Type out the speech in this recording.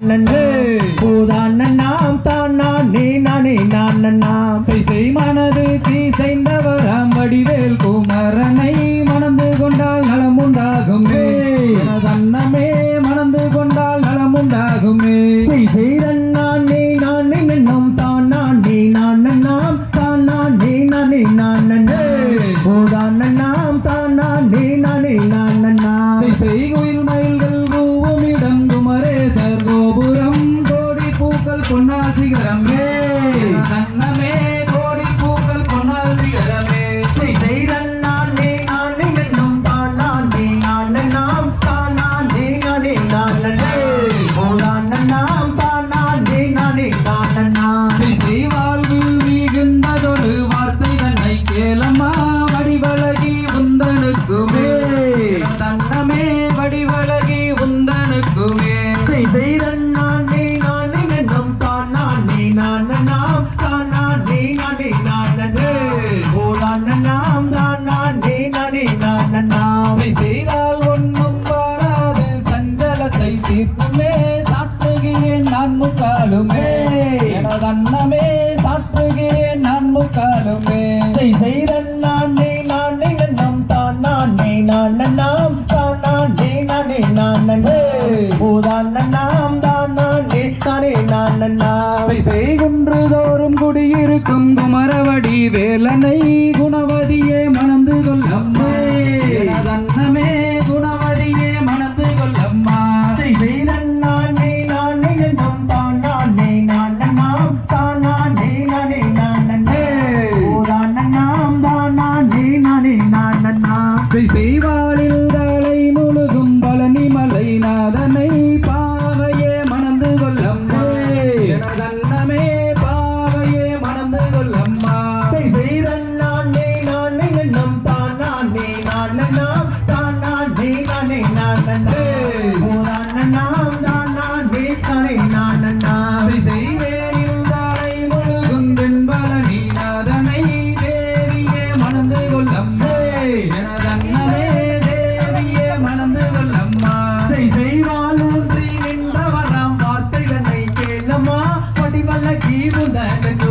நன்று. பூதான் நாம் தான் நான் நீ நானே நான் நாம் செய் செய் மனது தீசைந்தவராம் வடிவேல் குமரனை மணந்து கொண்டால் நலம் உண்டாகுமே தன்னமே மணந்து கொண்டால் நலம் உண்டாகுமே செய் செய்தன் நான் நீ நான் என்னும் தான் நான் நீ நான் நாம் தான் நான் நீ நானே நான் நன்று பூதான் நாம் தான் நான் நீ நானே நான் நாம் செய் சிகரமே தன்னமே கோடி பூக்கள் பொன்னால் சிகரமே செய் செய்தன் நான் நான் என்னும் தான் நான். நாம் தான் நான் நானே பூதான் நாம் தான் நான் நாம் செய் செய் வாழ்வு மிகுந்ததொரு வார்த்தை தன்னை கேளம்மா வடிவழகி உந்தனுக்குமே. தன்னமே வடிவழகி உந்தனுக்குமே. செய் செய்தன் நான் முக்காலுமே எனதன்னமே சாற்றுகிறேன் நான் முக்காலுமே செய் செய்தன் நான் நான் என்னும் தான் நான் நான் நாம் தான் நான் நானே நான் பூதான் நாம் தான் நான் நானே நான் நாம் செய் செய்குன்று தோறும் குடியிருக்கும் குமரவடி வேலனை குணவதியே மணந்து கொள்ளம்மா. பழனி மலை நாதனை பாவையே மணந்து கொள்ளம்மா. எனதன்னமே பாவையே மணந்து கொள்ளம்மா. செய் செய்தன் நான் நான் என்னும் தான் நான் நான் நாம் தான் நான் நானே நான் நாம் தான் நான் நானே நான் Vivo na né? ilha